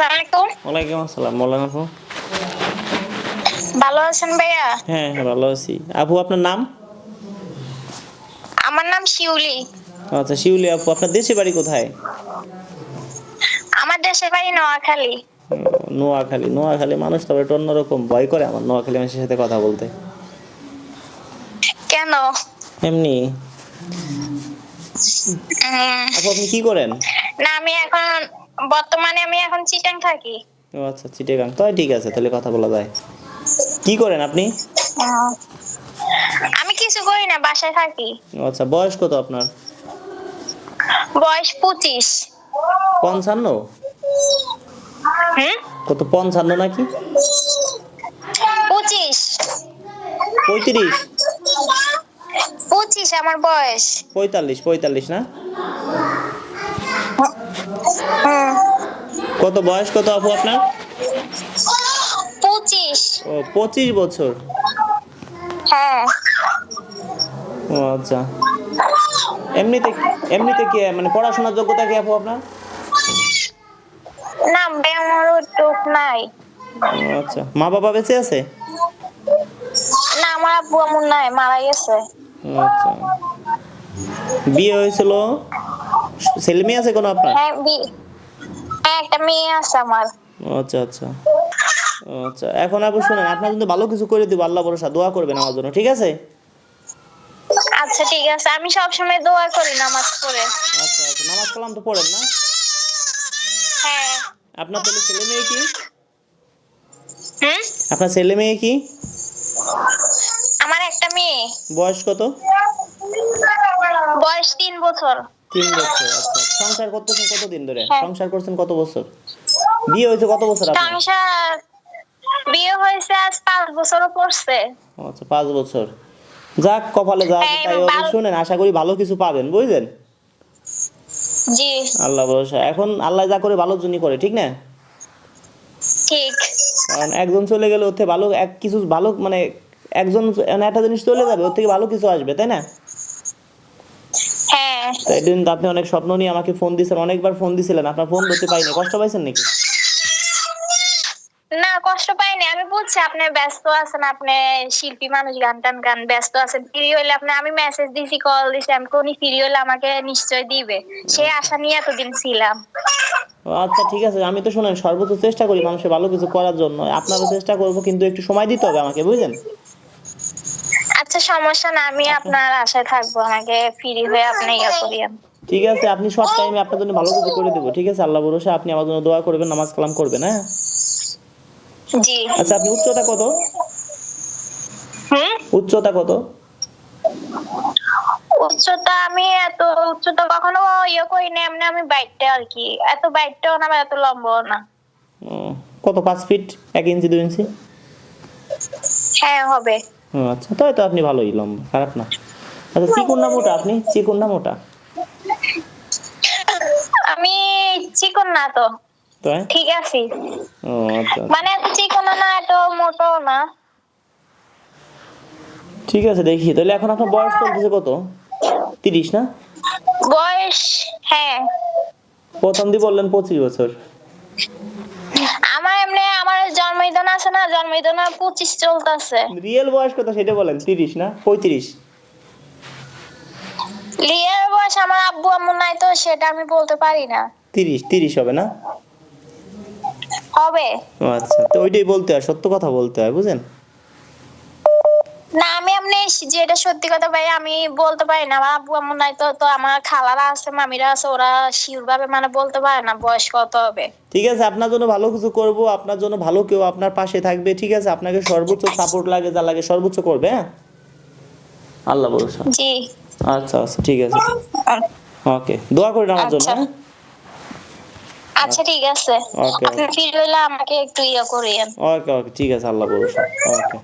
আসসালামু ওয়ালাইকুম আসসালাম বলেন আপু। ভালো আছেন ভাইয়া? হ্যাঁ হ্যাঁ ভালো আছি। আপু আপনার নাম? আমার নাম শিউলি। আচ্ছা শিউলি আপু আপনার দেশে বাড়ি কোথায়? আমার দেশের বাড়ি নোয়াখালী। নোয়াখালী নোয়াখালী মানুষ তবে একটু অন্যরকম ভয় করে আমার নোয়াখালী মানুষের সাথে কথা বলতে। কেন? এমনি। আপু আপনি কি করেন? না আমি এখন বর্তমানে আমি এখন চিটাং থাকি। ও আচ্ছা চিটেগাং। তাই ঠিক আছে তাহলে কথা বলা যায়। কি করেন আপনি? আমি কিছু করি না বাসায় থাকি। ও আচ্ছা বয়স কত আপনার? বয়স পঁচিশ। পঞ্চান্ন? হুম? কত পঞ্চান্ন নাকি? পঁচিশ। পঁয়ত্রিশ? পঁচিশ আমার বয়স। পঁয়তাল্লিশ পঁয়তাল্লিশ না? হুম কত বয়স? কত আপু আপনার? পঁচিশ। ও পঁচিশ বছর। হ্যাঁ। ও আচ্ছা। এমনিতে এমনিতে কি মানে পড়াশোনার যোগ্যতা কি আপু আপনার? না টুক নাই। আচ্ছা। মা বাবা বেঁচে আছে? না আমার আব্বু নাই মারা গেছে আচ্ছা। বিয়ে হয়েছিল? ছেলে মেয়ে আছে কোনো আপনার? হ্যাঁ হ্যাঁ একটা মেয়ে আছে আমার। আচ্ছা আচ্ছা। আচ্ছা। এখন আপু শুনেন আপনার জন্য ভালো কিছু করে দিব আল্লাহ ভরসা দোয়া করবেন আমার জন্য ঠিক আছে? আচ্ছা ঠিক আছে। আমি সবসময় দোয়া করি নামাজ পড়ে। আচ্ছা আচ্ছা। নামাজ কালাম তো পড়েন না? হ্যাঁ। আপনার তাহলে ছেলে মেয়ে কি? হুম? আপনার ছেলে মেয়ে কি? আমার একটা মেয়ে। বয়স কত? বয়স তিন বছর। তিন বছর আচ্ছা। সংসার করতেছেন কতদিন ধরে? হ্যাঁ। সংসার করছেন কত বছর? বিয়ে হয়েছে কত বছর আপনার? সংসার বিয়ে হয়েছে আজ পাঁচ বছরও পড়ছে। আচ্ছা পাঁচ বছর। যাক কপালে যা আছে তাই হবে। শুনেন আশা করি ভালো কিছু পাবেন বুঝলেন? জি। আল্লাহ ভরসা। এখন আল্লাহ যা করে ভালোর জন্য করে ঠিক না? ঠিক। কারণ একজন চলে গেলে ওতে ভালো এক কিছু ভালো মানে একজন মানে একটা জিনিস চলে যাবে ওর থেকে ভালো কিছু আসবে তাই না? হ্যাঁ তাই দিন আপনি অনেক স্বপ্ন নিয়ে আমাকে ফোন দিয়েছেন অনেকবার ফোন দিয়েছিলেন আপনার ফোন ধরতে পাইনি কষ্ট পাইছেন নাকি? না কষ্ট পাইনি আমি বুঝছি আপনি ব্যস্ত আছেন আপনি শিল্পী মানুষ গান টান গান ব্যস্ত আছেন ফ্রি হইলে আপনি আমি মেসেজ দিছি কল দিছি আমি কোনি ফ্রি হইলে আমাকে নিশ্চয় দিবে সেই আশা নিয়ে এতদিন ছিলাম। আচ্ছা ঠিক আছে আমি তো শুনেন সর্বোচ্চ চেষ্টা করি মানুষের ভালো কিছু করার জন্য আপনারও চেষ্টা করব কিন্তু একটু সময় দিতে হবে আমাকে বুঝলেন? সমস্যা না আমি আপনার আশায় থাকব আমাকে ফ্রি হয়ে আপনি ইয়ে করিয়েন ঠিক আছে আপনি সব টাইমে আপনার জন্য ভালো কিছু করে দেবো ঠিক আছে? আল্লাহ ভরসা আপনি আমার জন্য দোয়া করবেন নামাজ কালাম করবেন হ্যাঁ? জি। আচ্ছা আপনি উচ্চতা কত? হুম? উচ্চতা কত? উচ্চতা আমি এত উচ্চতা কখনো ইয়ে করি না এমনি আমি বাইকটা আর কি। এত বাইকটাও না এত লম্বাও না। কত পাঁচ ফিট এক ইঞ্চি দুই ইঞ্চি হ্যাঁ হবে। আচ্ছা তাই তো আপনি ভালোই লম্বা খারাপ না। আচ্ছা চিকুন না মোটা আপনি? চিকুন না মোটা? আমি চিকন না তো। ঠিক আছে। ও আচ্ছা মানে এত চিকন না এত মোটো না। ঠিক আছে দেখি। তাহলে এখন আপনার বয়স চলতেছে কত? তিরিশ না? বয়স হ্যাঁ। প্রথম দিয়ে বললেন পঁচিশ বছর। জন্মদিন আছে না জন্মদিন পঁচিশ চলতেছে। রিয়েল বয়স কত সেটা বলেন তিরিশ না? পঁয়ত্রিশ? রিয়েল বয়স আমার আব্বু আম্মু নাই তো সেটা আমি বলতে পারি না। তিরিশ তিরিশ হবে না? হবে। আচ্ছা তো ওইটাই বলতে হয় সত্য কথা বলতে হয় বুঝেন? না আমি এমনি যেটা সত্যি কথা ভাই আমি বলতে পারি না। আমার আব্বু আম্মু নাই তো তো আমার খালারা আছে মামিরা আছে ওরা শিওর ভাবে মানে বলতে পারে না বয়স কত হবে। ঠিক আছে আপনার জন্য ভালো কিছু করব আপনার জন্য ভালো কেউ আপনার পাশে থাকবে ঠিক আছে? আপনাকে সর্বোচ্চ সাপোর্ট লাগে যা লাগে সর্বোচ্চ করবে হ্যাঁ? আল্লাহ ভরসা। জি। আচ্ছা আচ্ছা ঠিক আছে। ওকে দোয়া করেন আমার জন্য আচ্ছা। হ্যাঁ? আচ্ছা ঠিক আছে। আপনি ফিরে আমাকে একটু ইয়ে করিয়েন। ওকে ওকে ঠিক আছে আল্লাহ ভরসা। ওকে।